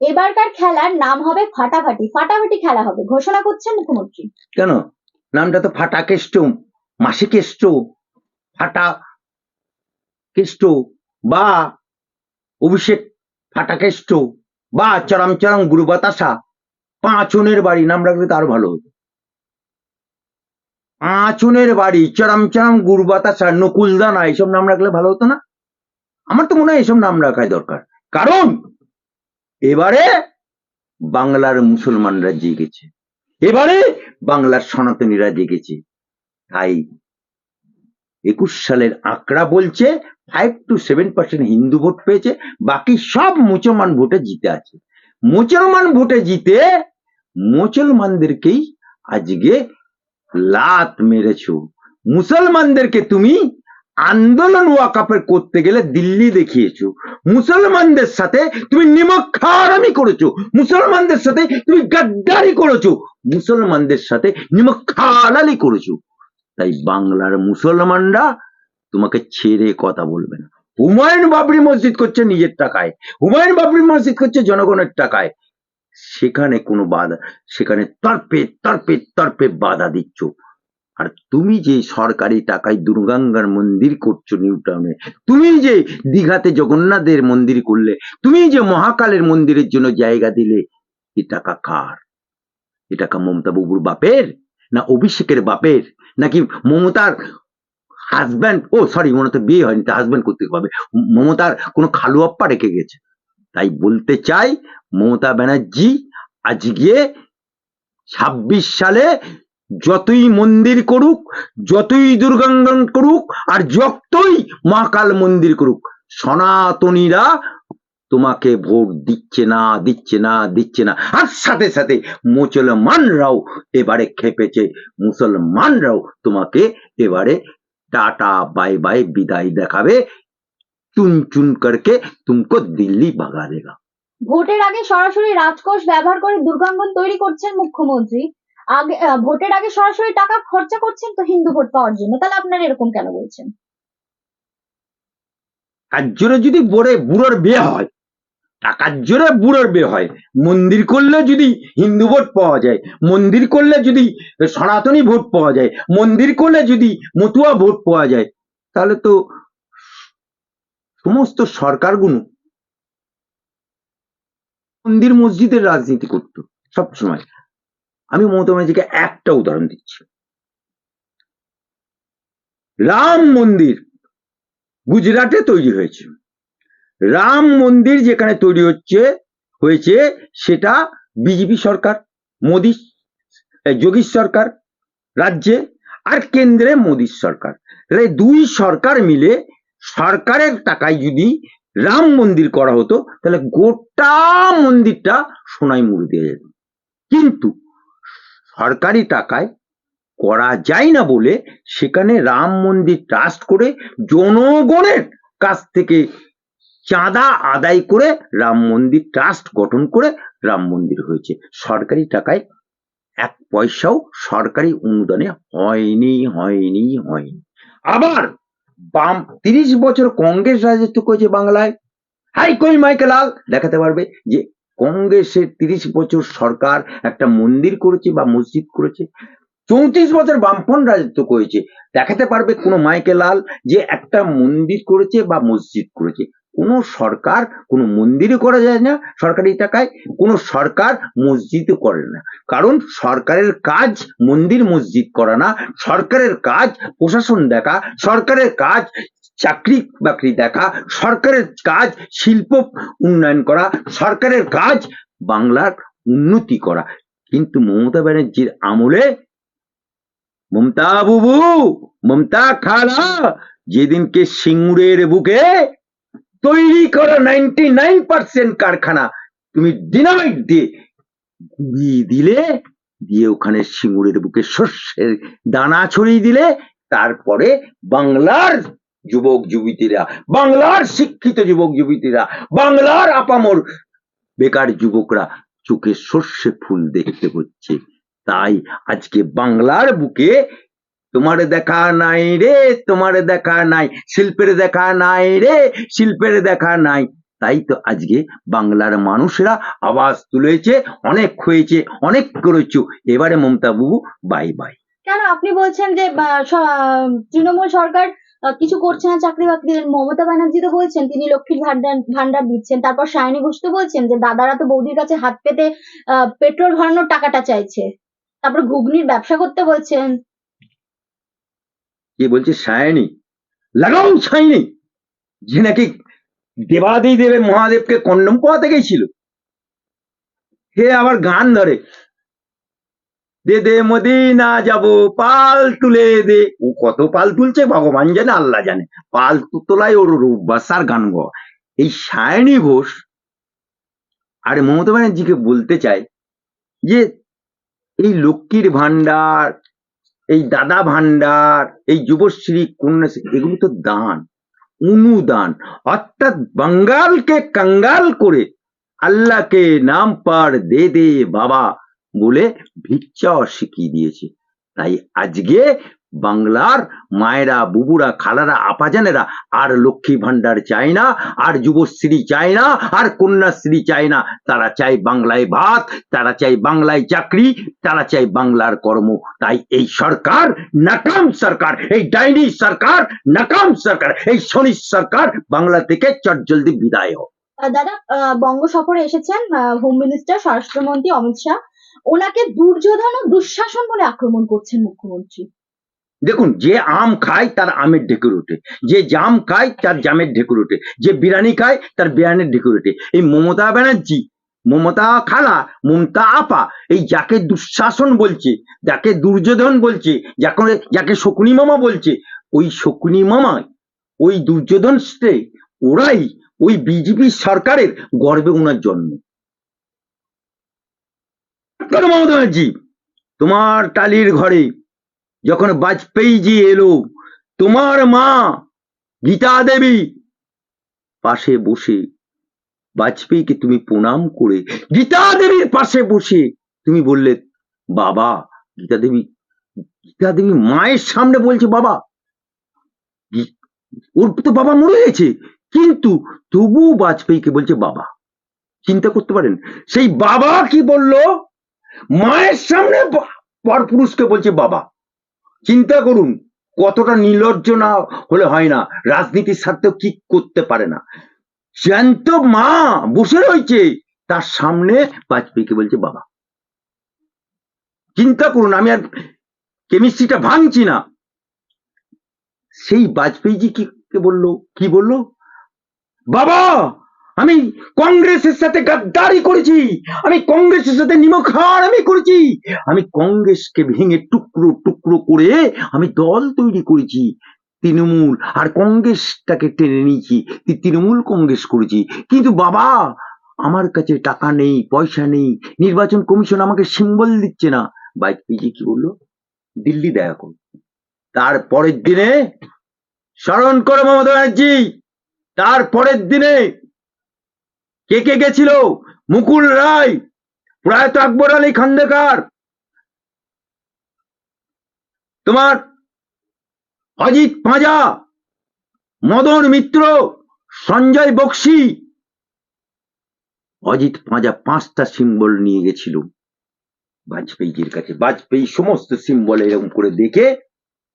এবারকার খেলার নাম হবে ফাটাফাটি। ফাটাফাটি খেলা হবে। ঘোষণা করছেন মুখ্যমন্ত্রী। কেন? নামটা তো ফাটা কেষ্ট মাসি কেষ্ট ফাটা কেষ্ট বা অভিষেক ফাটা কেষ্ট বা চরম চরম গুরু বাতাসা পাঁচনের বাড়ি, নাম রাখলে তো আরও ভালো হতো। পাঁচনের বাড়ি, চরম চরম গুরু বাতাসা নকুলদানা এইসব নাম রাখলে ভালো হতো না? আমার তো মনে হয় এইসব নাম রাখাই দরকার। কারণ এবারে বাংলার মুসলমানরা জেগেছে। এবারে বাংলার সনাতনীরা জেগেছে। তাই একুশ সালের আঁকড়া বলছে five two seven percent Hindu vote পেয়েছে, বাকি সব মুসলমান ভোটে জিতে আছে। মুসলমান ভোটে জিতে মুসলমানদেরকেই আজকে লাত মেরেছ। মুসলমানদেরকে তুমি আন্দোলন ওয়াকাপের করতে গেলে দিল্লি দেখিয়েছো। মুসলমানদের সাথে তুমি নিমক্ষারামি করেছ। মুসলমানদের সাথে তুমি গাদ্দারি করেছ। মুসলমানদের সাথে নিমক্ষালালি করেছ। তাই বাংলার মুসলমানরা তোমাকে ছেড়ে কথা বলবে না। হুমায়ুন বাবরি মসজিদ করছে নিজের টাকায়। হুমায়ুন বাবরি মসজিদ করছে জনগণের টাকায়। সেখানে কোনো বাধা, সেখানে তর্পে তর্পে তর্পে বাধা দিচ্ছ। আর তুমি যে সরকারি টাকায় দুর্গাঙ্গার মন্দির করছ নিউ টাউনে তুমি যে দীঘাতে জগন্নাথের মন্দির করলে, তুমি যে মহাকালের মন্দিরের জন্য জায়গা দিলে, এ টাকা কার? এ টাকা মমতা বাবুর বাপের না অভিষেকের বাপের? নাকি মমতার হাজব্যান্ড ও সরি মমতা বিয়ে হয়নি, তা হাজব্যান্ড করতে পারবে মমতার কোনো খালুয়াপ্পা রেখে গেছে। তাই বলতে চাই, মমতা ব্যানার্জি আজকে ছাব্বিশ সালে যতই মন্দির করুক, যতই দুর্গাঙ্গন করুক, আর যতই মা কাল মন্দির করুক, সনাতনীরা তোমাকে ভোট দিচ্ছে না দিচ্ছে না দিচ্ছে না। আর সাথে সাথে মুসলমানরাও এবারে খেপেছে। মুসলমানরাও তোমাকে এবারে টাটা, বাই বাই, বিদায় দেখাবে। চুন চুন করকে তুমকো দিল্লি ভাগা দেগা ভোটের আগে সরাসরি রাজকোষ ব্যবহার করে দুর্গাঙ্গন তৈরি করছেন মুখ্যমন্ত্রী। আগে ভোটের আগে সরাসরি টাকা খরচা করছেন তো হিন্দু ভোট পাওয়ার জন্য। তাহলে আপনারা এরকম কেন বলছেন? আর জোরে যদি বড়ে বুড়োর বিয়ে হয়, টাকার জোরে বুড়োর বিয়ে হয়, মন্দির করলে যদি হিন্দু ভোট পাওয়া যায়, মন্দির করলে যদি সনাতনী ভোট পাওয়া যায়, মন্দির করলে যদি মতুয়া ভোট পাওয়া যায়, তাহলে তো সমস্ত সরকারগুলো মন্দির মসজিদের রাজনীতি করত সব সময় আমি মমতা ব্যানার্জিকে একটা উদাহরণ দিচ্ছি। রাম মন্দির গুজরাটে তৈরি হয়েছে। রাম মন্দির যেখানে তৈরি হচ্ছে, হয়েছে, সেটা বিজেপি সরকার, মোদী যোগী সরকার রাজ্যে আর কেন্দ্রে মোদীর সরকার। দুই সরকার মিলে সরকারের টাকায় যদি রাম মন্দির করা হতো, তাহলে গোটা মন্দিরটা সোনায় মুড়ে দিয়ে যেত। কিন্তু সরকারি টাকায় করা যায় না বলে সেখানে রাম মন্দির ট্রাস্ট করে জনগণের কাছ থেকে চাঁদা আদায় করে রাম মন্দির ট্রাস্ট গঠন করে রাম মন্দির হয়েছে। সরকারি টাকায় এক পয়সাও সরকারি অনুদানে হয়নি হয়নি হয়নি। আবার বাম তিরিশ বছর কংগ্রেস রাজত্ব করেছে বাংলায়। হাই কই মাইকেলাল দেখাতে পারবে যে কংগ্রেসের তিরিশ বছর সরকার একটা মন্দির করেছে বা মসজিদ করেছে, চৌত্রিশ বছর বামফ্রন্ট রাজত্ব করেছে। দেখাতে পারবে কোনো মাইকেলাল যে একটা মন্দির করেছে বা মসজিদ করেছে। কোনো সরকার কোনো মন্দিরও করা যায় না সরকারি টাকায়, কোনো সরকার মসজিদও করে না। কারণ সরকারের কাজ মন্দির মসজিদ করা না, সরকারের কাজ প্রশাসন দেখা, সরকারের কাজ চাকরি বাকরি দেখা, সরকারের কাজ, শিল্প উন্নয়ন করা, সরকারের কাজ, বাংলার উন্নতি করা। কিন্তু মমতা ব্যানার্জির আমলে মমতা বুবু, মমতা খালা, যেদিনকে সিঙ্গুরের বুকে তৈরি করা নাইনটি নাইন পার্সেন্ট কারখানা, তুমি ডিনামাইট দিয়ে গুঁড়িয়ে দিলে, দিয়ে ওখানে সিঙ্গুরের বুকে শস্যের দানা ছড়িয়ে দিলে, তারপরে বাংলার যুবক, যুবতীরা, বাংলার শিক্ষিত যুবক, যুবতীরা, বাংলার আপামর বেকার যুবকরা চোখে সর্ষে ফুল দেখতে হচ্ছে। তাই আজকে বাংলার বুকে তোমার দেখা নাই রে, তোমার দেখা নাই, শিল্পের দেখা নাই রে, শিল্পের দেখা নাই। তাই তো আজকে বাংলার মানুষরা আওয়াজ তুলেছে, অনেক হয়েছে, অনেক করেছ। এবারে মমতা বাবু বাই বাই কেন? আপনি বলছেন যে তৃণমূল সরকার কিছু করছে না চাকরি বাকরি মমতা ব্যানার্জি তো বলছেন, তিনি লক্ষ্মীর ভান্ডার ভান্ডার দিচ্ছেন। তারপর সায়নী ঘোষ তো বলছেন যে, দাদারা তো বৌদির কাছে হাত পেতে পেট্রোল ভরানোর টাকাটা চাইছে। তারপর ঘুগনির ব্যবসা করতে বলছেন। কে বলছে সায়নী লাগাও সায়নী যে নাকি দেবাদি দেবে মহাদেবকে কন্ডম পোয়াতে গেছিল। হে আবার গান ধরে। দে দে মদিনা যাব, পাল তুলে দে। ও কত পাল তুলছে, ভগবান জানে, আল্লাহ জানে। পাল তু- তোলাই ওর বাসার গান গো। এই সায়নী ঘোষ আর মমতা ব্যানার্জিকে বলতে চাই যে, এই লক্ষ্মীর ভান্ডার এই দাদা ভান্ডার এই যুবশ্রী কন্যাশ্রী এগুলো তো দান, অনুদান। অর্থাৎ বাঙ্গালকে কাঙ্গাল করে আল্লাহকে নাম পার দে দে বাবা। বলে ভিক্ষা শিখিয়ে দিয়েছে। তাই আজকে বাংলার মায়েরা, বুবুরা, খালারা, আপাজানেরা আর লক্ষ্মী ভান্ডার চায় না, আর যুবশ্রী চায় না, আর কন্যাশ্রী চায় না। তারা চায় বাংলায় ভাত, তারা চায় বাংলায় চাকরি, তারা চায় বাংলার কর্ম। তাই এই সরকার নাকাম সরকার, এই ডাইনি সরকার নাকাম সরকার, এই শনি সরকার বাংলা থেকে চটজলদি বিদায় হোক। দাদা বঙ্গ সফরে এসেছেন হোম মিনিস্টার স্বরাষ্ট্রমন্ত্রী অমিত শাহ। ওনাকে দুর্যোধন ও দুঃশাসন বলে আক্রমণ করছেন মুখ্যমন্ত্রী। দেখুন, যে আম খায়, তার আমের ঢেকুর ওঠে। যে জাম খায়, তার জামের ঢেকুর ওঠে। যে বিরিয়ানি খায়, তার বিরিয়ানির ঢেকুর ওঠে। এই মমতা ব্যানার্জি, মমতা খালা, মমতা আপা, এই যাকে দুঃশাসন বলছে, যাকে দুর্যোধন বলছে, যাকে যাকে শকুনি মামা বলছে, ওই শকুনি মামা, ওই দুর্যোধন স্টে ওরাই ওই বিজেপি সরকারের গর্বে ওনার জন্ম। কেন মমতা ব্যানার্জি, তোমার টালির ঘরে যখন বাজপেয়ীজি এলো, তোমার মা গীতা দেবী পাশে বসে বাজপেয়ীকে তুমি প্রণাম করে গীতা দেবীর পাশে বসে তুমি বললে, বাবা, গীতা দেবী গীতা দেবী মায়ের সামনে বলছে, বাবা ওর তো বাবা মরে গেছে, কিন্তু তবু বাজপেয়ীকে বলছে, বাবা, চিন্তা করতে পারেন, সেই বাবা কি বলল? মায়ের সামনে পর পুরুষকে বলছে, বাবা, চিন্তা করুন, কতটা নির্লজ্জ না হলে হয় না, রাজনীতির স্বার্থেও কি করতে পারে না। জ্যান্ত মা বসে রয়েছে, তার সামনে বাজপেয়ীকে বলছে, বাবা, চিন্তা করুন, আমি আর কেমিস্ট্রিটা ভাঙছি না। সেই বাজপেয়ীজি কি কে বলল? কি বলল? বাবা আমি কংগ্রেসের সাথে গাদ্দারি করেছি। আমি কংগ্রেসের সাথে নিমখার আমি করেছি। আমি কংগ্রেসকে ভেঙে টুকরো টুকরো করে আমি দল তৈরি করেছি, তৃণমূল। আর কংগ্রেসটাকে টেনে নিয়েছি তৃণমূল কংগ্রেস করেছি। কিন্তু বাবা, আমার কাছে টাকা নেই, পয়সা নেই। নির্বাচন কমিশন আমাকে সিম্বল দিচ্ছে না। বাজপেয়ীজি কি বলল? দিল্লি দেখা করুন তার পরের দিনে স্মরণ করো মমতা ব্যানার্জি। তার পরের দিনে কে কে গেছিল? মুকুল রায়, প্রয়াত আকবর আলী খান্দেকার তোমার অজিত পাঁজা মদন মিত্র, সঞ্জয় বক্সি। অজিত পাঁজা পাঁচটা সিম্বল নিয়ে গেছিল। বাজপেয়ীজির কাছে। বাজপেয়ী সমস্ত সিম্বল এরকম করে দেখে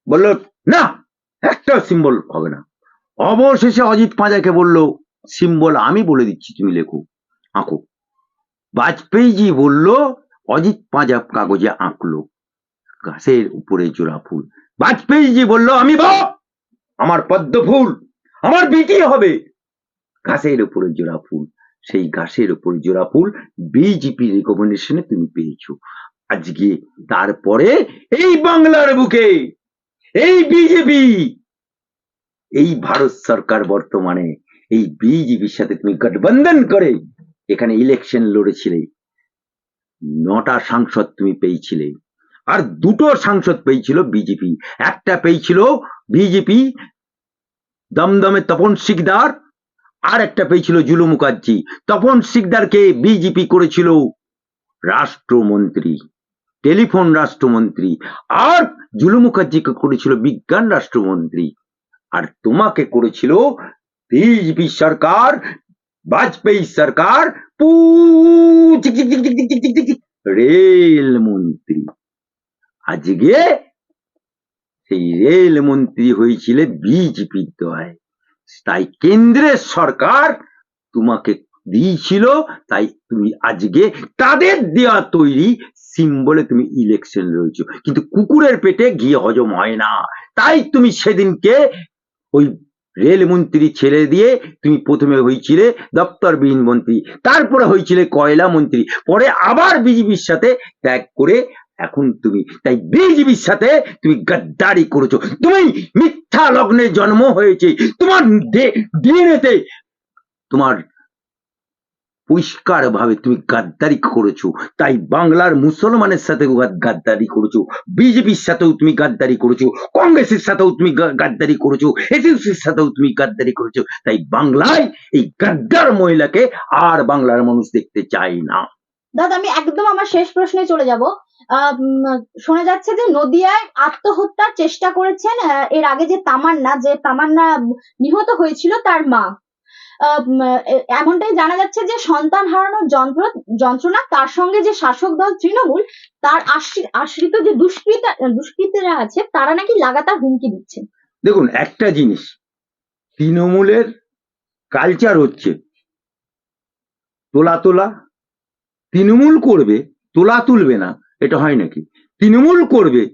বলল, না, একটা সিম্বল হবে না। অবশেষে অজিত পাঁজাকে বলল সিম্বল আমি বলে দিচ্ছি তুমি লেখো, আঁকো। বাজপেয়ীজি বলল, অজিত পাঁজা কাগজে আঁকলো, গাছের উপরে জোড়া ফুল। বাজপেয়ীজি বলল, আমি বাপ আমার পদ্ম ফুল, আমার বিটি হবে। ঘাসের উপরে জোড়া ফুল, সেই ঘাসের উপরে জোড়া ফুল বিজেপি রেকমেন্ডেশনে তুমি পেয়েছ। আজকে তারপরে এই বাংলার বুকে, এই বিজেপি এই ভারত সরকার বর্তমানে এই বিজেপির সাথে তুমি গঠবন্ধন করে এখানে ইলেকশন লড়েছিলে। নটা সাংসদ তুমি পেয়েছিলে। আর দুটো সাংসদ পেয়েছিল বিজেপি। একটা পেয়েছিল বিজেপি, দমদমে তপন শিকদার আর একটা পেয়েছিল জুলু মুখার্জি। তপন শিকদারকে বিজেপি করেছিল রাষ্ট্রমন্ত্রী, টেলিফোন রাষ্ট্রমন্ত্রী, আর জুলু মুখার্জিকে করেছিল বিজ্ঞান রাষ্ট্রমন্ত্রী। আর তোমাকে করেছিল बीजेपी सरकार वाजपेयी सरकार রেলমন্ত্রী আজকে সেই রেলমন্ত্রী হয়েছিল বিজেপি দয় তাই কেন্দ্রের সরকার তোমাকে দিয়েছিল, তাই তুমি আজকে তাদের দেওয়া তৈরি সিম্বলে তুমি ইলেকশন রয়েছ কিন্তু কুকুরের পেটে ঘি হজম হয় না। তাই তুমি সেদিনকে ওই রেলমন্ত্রী ছেড়ে দিয়ে তুমি প্রথমে হয়েছিলে দপ্তরবিহীন মন্ত্রী, তারপরে হয়েছিলে কয়লা মন্ত্রী, পরে আবার বিজেপির সাথে ত্যাগ করে এখন তুমি। তাই বিজেপির সাথে তুমি গাদ্দারি করেছ। তুমি মিথ্যা লগ্নে জন্ম হয়েছে। তোমার ডিএনএতে তোমার পরিষ্কার ভাবে তুমি গাদ্দারি করেছ। তাই বাংলার মুসলমানের সাথে গাদ্দারি করেছ। বিজেপির সাথেও তুমি গাদ্দারি করেছ। কংগ্রেসের সাথেও তুমি গাদ্দারি করেছ। এটিউসির সাথেও তুমি গাদ্দারি করেছ। তাই বাংলায় এই গাদ্দার মহিলাকে আর বাংলার মানুষ দেখতে চায় না। দাদা, আমি একদম আমার শেষ প্রশ্নে চলে যাব। শোনা যাচ্ছে যে নদিয়ায় আত্মহত্যার চেষ্টা করেছেন এর আগে যে তামান্না যে তামান্না নিহত হয়েছিল তার মা। এমনটাই জানা যাচ্ছে যে সন্তান হারানোর যন্ত্র, যন্ত্রণা, তার সঙ্গে যে শাসক দল তৃণমূল, তার আশ্রি- আশ্রিত যে দুষ্কৃতা, দুষ্কৃতীরা আছে, তারা নাকি লাগাতার হুমকি দিচ্ছে। দেখুন, একটা জিনিস, তৃণমূলের কালচার হচ্ছে তোলা তোলা তৃণমূল করবে, তোলা তুলবে না, এটা হয় নাকি? তৃণমূল করবে,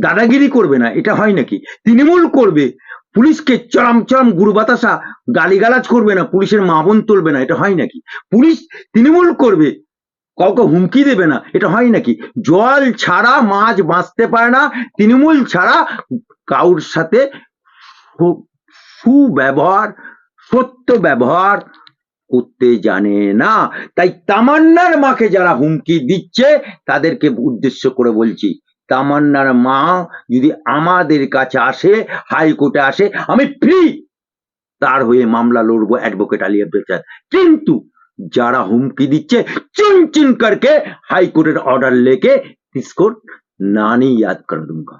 দাদাগিরি করবে না, এটা হয় নাকি? তৃণমূল করবে পুলিশকে চরম চরম গুরু বাতাসা গালিগালাজ করবে না, পুলিশের মাবন তুলবে না, এটা হয় নাকি? পুলিশ তৃণমূল করবে, কাউকে হুমকি দেবে না, এটা হয় নাকি? জল ছাড়া মাছ বাঁচতে পারে না, তৃণমূল ছাড়া কাউর সাথে সুব্যবহার, সত্য ব্যবহার করতে জানে না। তাই তামান্নার মাকে যারা হুমকি দিচ্ছে, তাদেরকে উদ্দেশ্য করে বলছি তামান্নার মা যদি আমাদের কাছে আসে হাইকোর্টে আসে, আমি ফ্রি তার হয়ে মামলা লড়বো অ্যাডভোকেট আলী আব্দুল কিন্তু যারা হুমকি দিচ্ছে, চিন চিন করকে হাইকোর্টের অর্ডার লেকে ইসকো নানি ইয়াদ কর দুঙ্গা